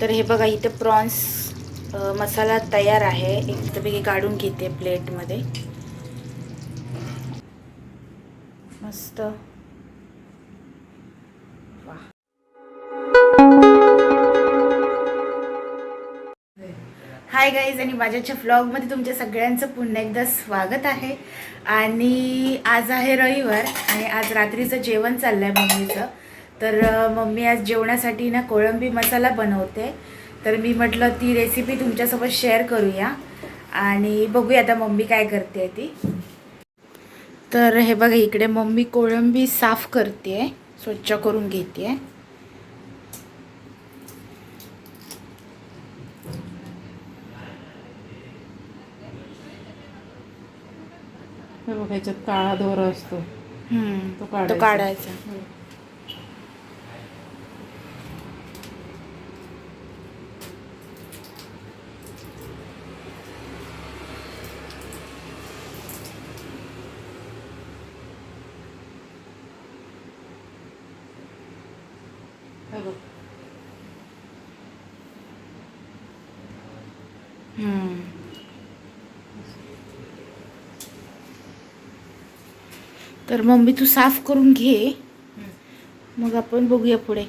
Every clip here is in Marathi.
तर हे बघा इथे प्रॉन्स मसाला तयार आहे. एकपैकी काढून घेते प्लेटमध्ये. मस्त. हाय गाईज आणि माझ्याच्या व्लॉगमध्ये तुमच्या सगळ्यांचं पुन्हा एकदा स्वागत आहे. आणि आज आहे रविवार आणि आज रात्रीचं जेवण चाललं आहे मम्मीचं. तर मम्मी आज जेवणासाठी ना कोळंबी मसाला बनवते. तर मी म्हटलं ती रेसिपी तुमच्यासोबत शेअर करूया. आणि बघूया आता मम्मी काय करते ती. तर हे बघा इकडे मम्मी कोळंबी साफ करते स्वच्छ करून घेते. बघ ह्याच्यात काळा दोरा असतो. तो काढायचा. तर मम्मी तू साफ करून घे. मग आपण बघूया पुढे.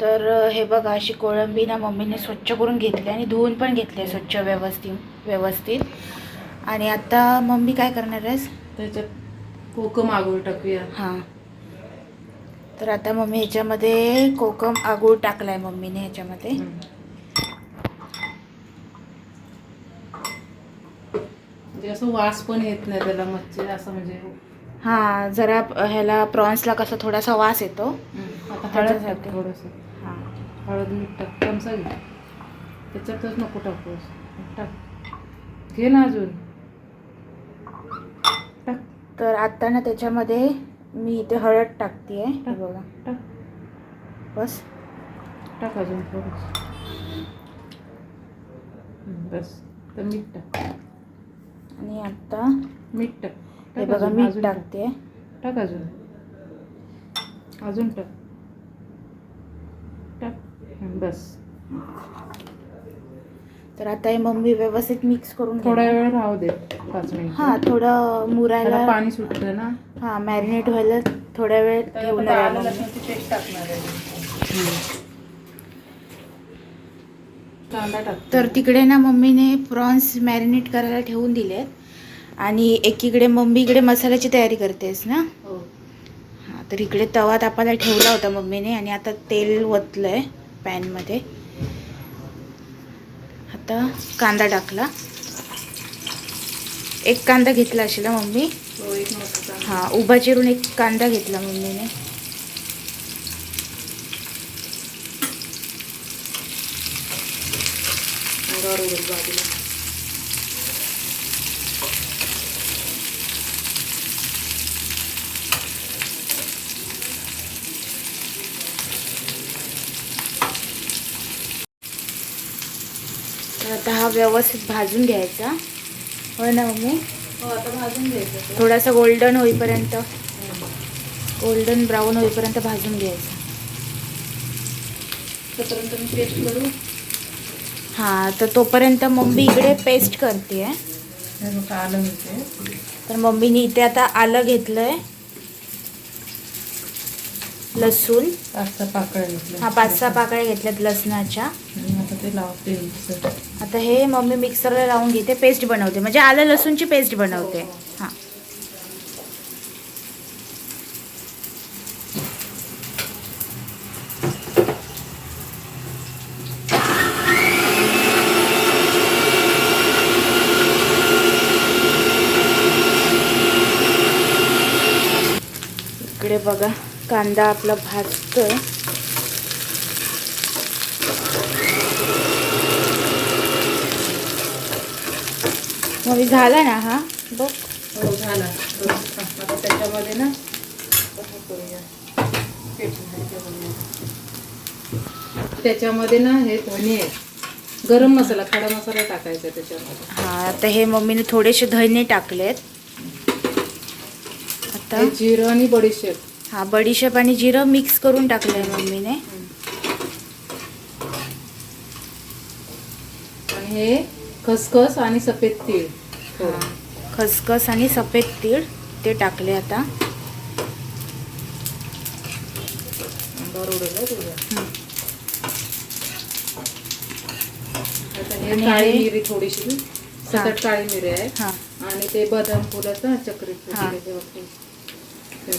तर हे बघा अशी कोळंबी ना मम्मीने स्वच्छ करून घेतली आणि धुवून पण घेतली स्वच्छ व्यवस्थित व्यवस्थित. आणि आता मम्मी काय करणार आहेस? त्याच्यात कोकम आगोळ टाकूया. हां. तर आता मम्मी ह्याच्यामध्ये कोकम आगूळ टाकलाय मम्मीने ह्याच्यामध्ये. म्हणजे असं वास पण येत नाही त्याला मच्छी असं म्हणजे हां. जरा प- ह्याला प्रॉन्सला कसा थोडासा वास येतो. आता हळद त्याच्यासाठी. थोडंसं. हां. हळद मीठ टाक चमचा घे. त्याच्यातच नको टाकू टाक. घे ना अजून. टाक. तर आता ना त्याच्यामध्ये मी इथे हळद टाकते आहे टाक. बघा. टाक. बस. टाक अजून थोडंसं. हं, बस. तर मीठ टाक. आणि आता मीठ टाक. हे टाक बघा अजून, मीठ अजून टाक. टाकते. टाक अजून. अजून टाक. टाक. हं, बस. तर आता हे मम्मी व्यवस्थित मिक्स करून थोडा घेणार. वेळ राहू दे पाच मिनिट. हां थोडं त्याला मुरायला पाणी सुटतं ना. हां मॅरिनेट व्हायला थोड्या वेळ ठेवणार आहे मम्मी. पेस्ट टाकणार आहे. कांदा टाक तर तिकडे ना मम्मीने प्रॉन्स मॅरिनेट करायला ठेवून दिलेत. आणि एकीकडे मम्मी इकडे मसाल्याची तयारी करतेस ना? हो. हां तर इकडे तवा तापायला ठेवला होता मम्मीने आणि आता तेल ओतलं आहे पॅनमध्ये. आता कांदा टाकला. एक कांदा घेतला असेल ना मम्मी? हो एक कांदा. हां उभा चिरून एक कांदा घेतला मम्मीने. बाजूला तर आता हा व्यवस्थित भाजून घ्यायचा. हो ना मम्मी? हो आता भाजून घ्यायचं. थोडासा गोल्डन होईपर्यंत गोल्डन ब्राऊन होईपर्यंत भाजून घ्यायचा. तोपर्यंत मी पेस्ट करू. हां तर तोपर्यंत मम्मी इकडे पेस्ट करते हे आलं तर मम्मीने इथे आता आलं घेतलंय. लसूण. पाच सहा पाकळ्या घेतल्या हा पाच सहा पाकळ्या घेतल्यात लसणाच्या. आणि आता ते लावते मिक्सर. आता हे मम्मी मिक्सरला लावून घेते पेस्ट बनवते. म्हणजे आलं लसूणची पेस्ट बनवते हां इकडे बघा कांदा आपला भाजतोय. मग झाला ना हा? बघ. हो झाला. आता त्याच्यामध्ये ना. त्याच्यामध्ये. ना हे धने आहेत. गरम मसाला खडा मसाला टाकायचा त्याच्यामध्ये. हा आता हे मम्मीने थोडेसे धने टाकलेत. आता? जिरं आणि बडीशेप. हा बडीशेप आणि जिरं मिक्स करून टाकलंय मम्मीने. आणि हे खसखस आणि सफेद तीळ. हा. खसखस आणि सफेद तीळ ते टाकले आता. काळी मिरी थोडीशी. सतत काळी मिरी आहे आणि ते बदाम फुलाचं चक्री फुल हा. ते वापरून. ते.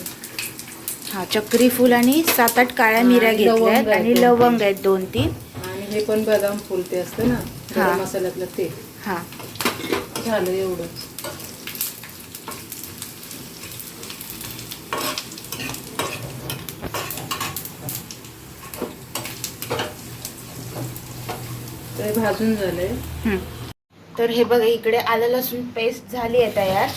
हा चक्री फूल आणि सात आठ काळ्या मिऱ्या आणि घेतल्यात लवंग आहेत आणि दोन लवंग आहेत दोन तीन आणि हे पण बदाम फुल ते असतं ना हा. गरम मसाल्यातलं ते. हा. झालं एवढंच ते भाजून झालंय. हं. तर हे बघा इकडे आलं लसूण पेस्ट झाली आहे तयार.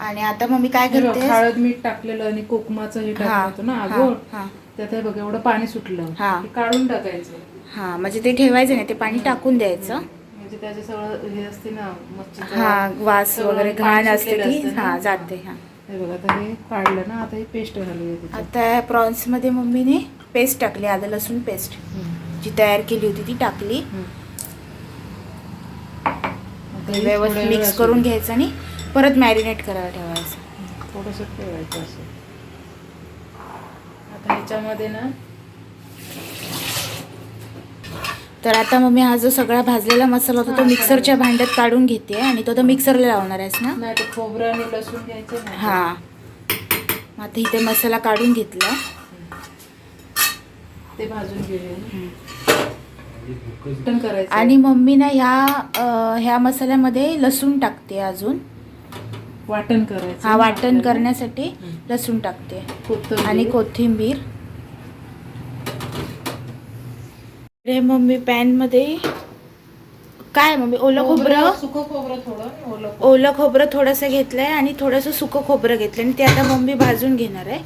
आणि आता मम्मी काय हे बघ, करते हळद मीठ टाकलेलं आणि कोकमाचं हे टाकलं ना आगोळ. त्यात बघ एवढं पाणी सुटलं. काढून टाकायचं. हा म्हणजे ते ठेवायचं नाही ते पाणी टाकून द्यायचं. म्हणजे त्याचे सगळं हे असते ना हा वास वगैरे घाण असते ती. हा जाते हा. हे बघ आता हे काढलं ना आता ही पेस्ट घालूया त्याच्यात. आता प्रॉन्समध्ये मम्मीने पेस्ट टाकली आलं लसूण पेस्ट. जी तयार केली होती ती टाकली. व्यवस्थित मिक्स करून. घ्यायचं आणि परत मॅरिनेट करायला ठेवायचं. थोडंसं ठेवायचं असं. आता ह्याच्यामध्ये ना तर आता मम्मी हा जो सगळा भाजलेला मसाला होता तो मिक्सरच्या भांड्यात काढून घेते आणि तो तर मिक्सरला लावणार आहेस ना? नाही खोबरं आणि लसूण घ्यायचं ना. हा. मग आता इथे मसाला काढून घेतला. ते भाजून घेऊया. करायचं? आणि मम्मी ना ह्या अं, ह्या मसाल्यामध्ये लसूण टाकते अजून. वाटण करायचं हा वाटण. करण्यासाठी. लसूण टाकते. आणि कोथिंबीर हे मम्मी पॅनमध्ये काय मम्मी ओलं खोबरं सुकं खोबरं थोडं ओलं खोबरं. ओलं खोबरं थोडंसं घेतलंय आणि थोडंसं सुकं खोबरं घेतलंय आणि ते आता मम्मी भाजून घेणार आहे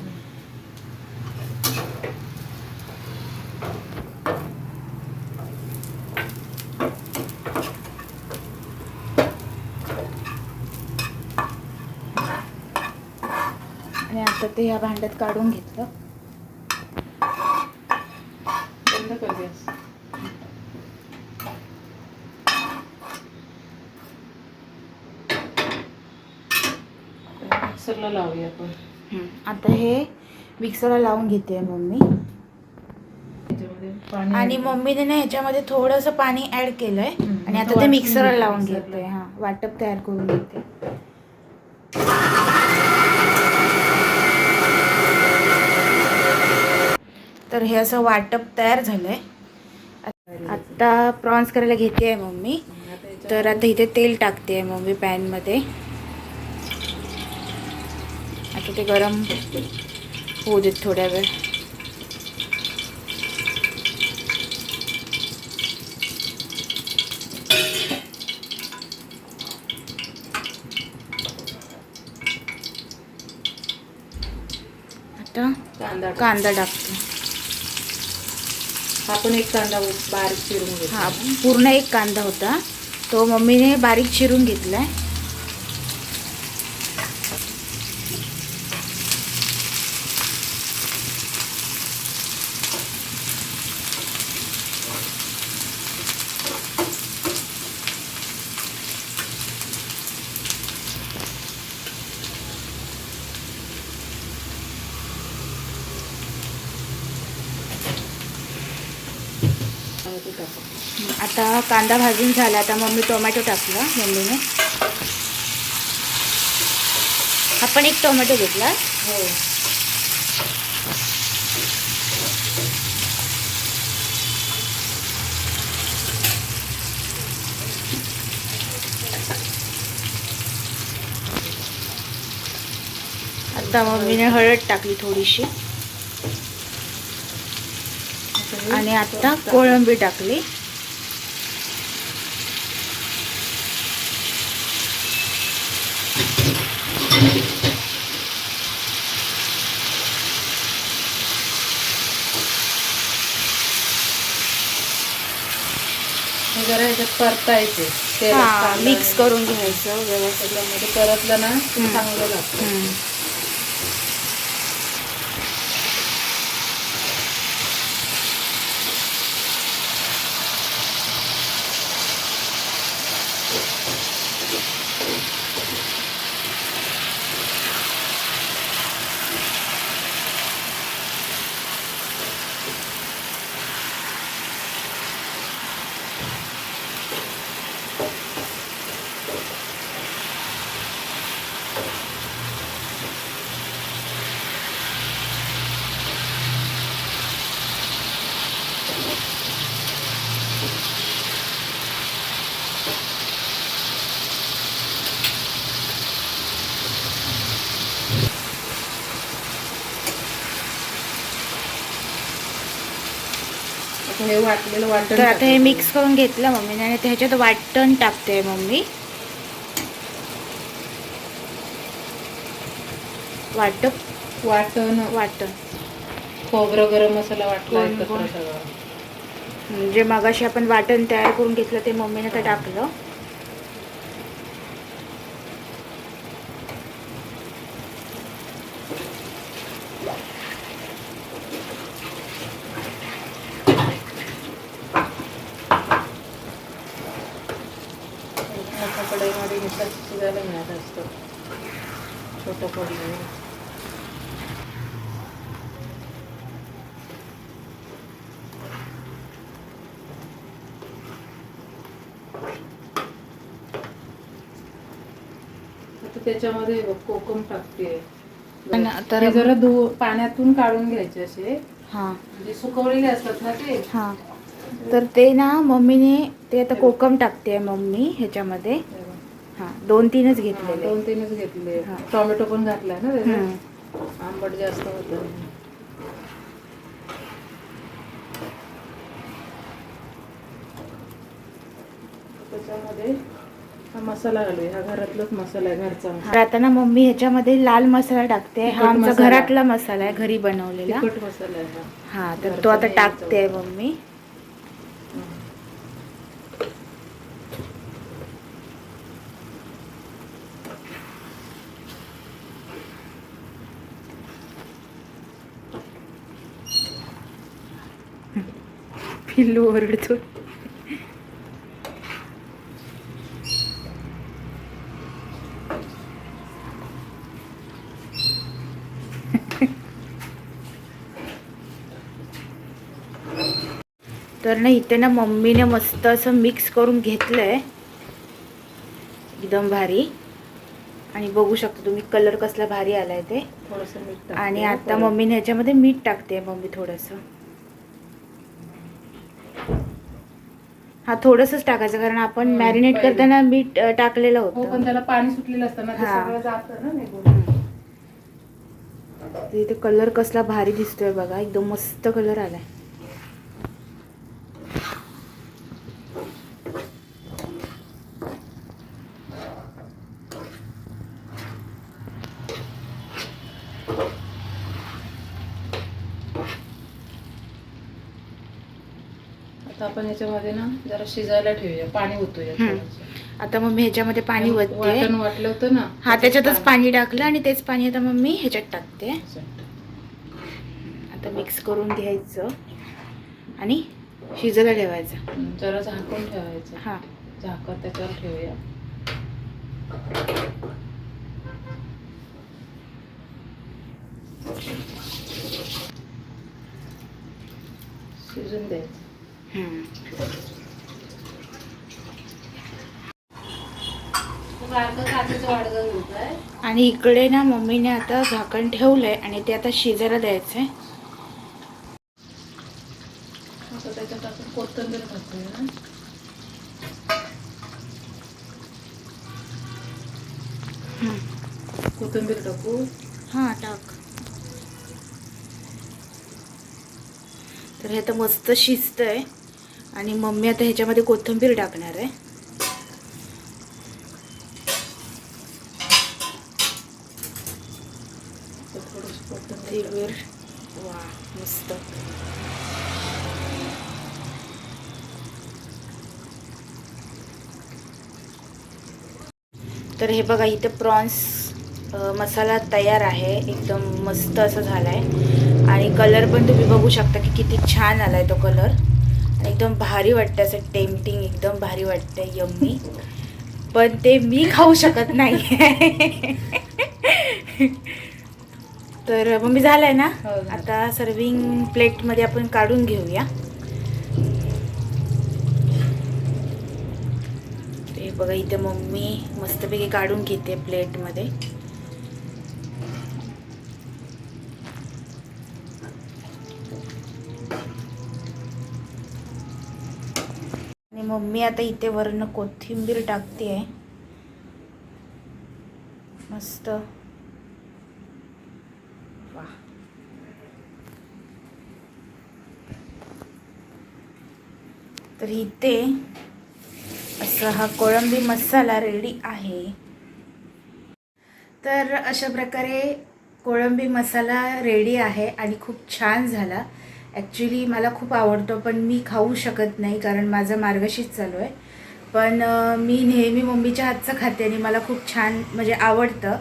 आता ते ह्या भांड्यात काढून घेतलं. बंद कर गॅस मिक्सरला लावूया आपण. आता हे मिक्सरला लावून घेते मम्मी. आणि मम्मीने ना ह्याच्यामध्ये थोडंसं पाणी ऍड केलंय. आणि आता ते मिक्सरला लावून मिक्सरला. घेते. हा वाटप तयार करून घेते. तर हे असं वाटप तयार झालंय. आता प्रॉन्स करायला घेते आहे मम्मी. तर आता इथे तेल टाकते आहे मम्मी पॅनमध्ये. आता ते गरम होऊ देत थोड्या वेळ. आता. कांदा टाकते. हा पण एक कांदा बारीक चिरून घेतला. पूर्ण एक कांदा होता. तो मम्मीने बारीक चिरून घेतला आहे टाकू. आता कांदा भाजून झाला आता मम्मी टोमॅटो टाकला मम्मीने. आपण एक टोमॅटो घेतला. हो. आता मम्मीने हळद टाकली थोडीशी आता हे आणि आता. कोळंबी टाकली जरा ह्याच्यात परतायचे कांदा मिक्स करून घ्यायचं व्यवस्थित परतलं ना. चांगलं लागतं वाटलेलं वाटण तर आता हे. मिक्स करून घेतलं मम्मीने आणि त्याच्यात वाटण टाकते मम्मी. वाटप. वाटण. वाटण. खोबरं गरम मसाला वाटला एकत्र? सगळं. म्हणजे मगाशी आपण वाटण तयार करून घेतलं ते मम्मीने तर टाकलं. पडलं आता त्याच्यामध्ये कोकम टाकते. तर- जरा धु पाण्यातून काढून घ्यायचे असे. हां. म्हणजे सुकवलेले असतात ना ते. हां. तर ते ना मम्मीने ते आता कोकम टाकते मम्मी ह्याच्यामध्ये. दोन तीनच घेतलेले. दोन तीनच घेतले. टोमॅटो पण घातलाय ना. आंबट जास्त होत. त्याच्यामध्ये हा मसाला घालूया. हा घरातलाच मसाला आहे घरचा आता ना मम्मी ह्याच्यामध्ये लाल मसाला टाकते. हा आमचा. घरातला मसाला आहे घरी बनवलेला. तिखट मसाला आहे हा. तर तो आता टाकते मम्मी. पिल्लू ओरडतो. तर ना इथे ना मम्मीने मस्त असं मिक्स करून घेतलंय. एकदम भारी. आणि बघू शकता तुम्ही कलर कसला भारी आलाय ते. थोडंसं मीठ टाकते. आणि आता. मम्मीने ह्याच्यामध्ये मीठ टाकते मम्मी थोडंसं. हा थोडंसंच टाकायचं कारण आपण मॅरिनेट. करताना मीठ टाकलेलं हो पण होतं त्याला पाणी सुटलेलं असतं ना इथे कलर कसला भारी दिसतोय बघा एकदम मस्त कलर आलाय आता आपण याच्यामध्ये ना जरा शिजायला ठेवूया पाणी ओतूया. आता मम्मी ह्याच्यामध्ये पाणी ओतते. वाटण वाटलं होतं ना हा त्याच्यातच पाणी. टाकलं आणि तेच पाणी आता मम्मी ह्याच्यात टाकते. आता मिक्स करून घ्यायचं आणि शिजायला ठेवायचं. जरा झाकून ठेवायचं. हा. झाकण त्याच्यावर ठेवूया. शिजून द्यायचं. आणि इकडे ना मम्मीने आता झाकण ठेवलंय आणि ते आता शिजायला द्यायचंय. आता त्याच्यात आपण कोथिंबीर. कोथिंबीर टाकू? हा टाक. तर हे आता मस्त शिजतंय. आणि मम्मी आता ह्याच्यामध्ये कोथिंबीर टाकणार आहे. कोथिंबीर. वा मस्त तर हे बघा इथे प्रॉन्स मसाला तयार आहे. एकदम मस्त असं झाला आहे आणि कलर पण तुम्ही बघू शकता की किती छान आला आहे तो कलर. एकदम भारी वाटतं असं टेम्पटिंग एकदम भारी वाटतं यम्मी. पण ते मी खाऊ शकत नाही. तर मम्मी झालंय ना? हो, झालं. आता सर्विंग प्लेटमध्ये आपण काढून घेऊया. ते बघा इथे मम्मी मस्तपैकी काढून घेते प्लेटमध्ये मम्मी आता इथे वरनं कोथिंबीर टाकते आहे मस्त. वा तर इथे असा हा कोळंबी मसाला रेडी आहे. तर अशा प्रकारे कोळंबी मसाला रेडी आहे आणि खूप छान झाला. ॲक्च्युली मला खूप आवडतो पण मी खाऊ शकत नाही कारण माझं मार्गशीच चालू आहे. पण मी नेहमी मम्मीच्या हातचं खाते आणि मला खूप छान म्हणजे आवडतं.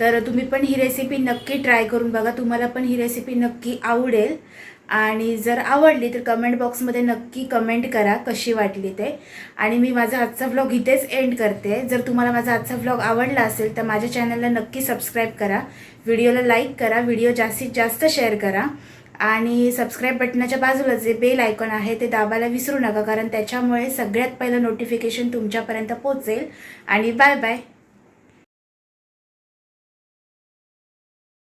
तर तुम्ही पण ही रेसिपी नक्की ट्राय करून बघा. तुम्हाला पण ही रेसिपी नक्की आवडेल. आणि जर आवडली तर कमेंट बॉक्समध्ये नक्की कमेंट करा कशी वाटली ते. आणि मी माझा आजचा व्लॉग इथेच एंड करते. जर तुम्हाला माझा आजचा व्लॉग आवडला असेल तर माझ्या चॅनलला नक्की सबस्क्राईब करा. व्हिडिओला लाईक करा. व्हिडिओ जास्तीत जास्त शेअर करा. आणि सबस्क्राईब बटनाच्या बाजूला जे बेल आयकॉन आहे ते दाबायला विसरू नका कारण त्याच्यामुळे सगळ्यात पहिलं नोटिफिकेशन तुमच्यापर्यंत पोचेल आणि बाय बाय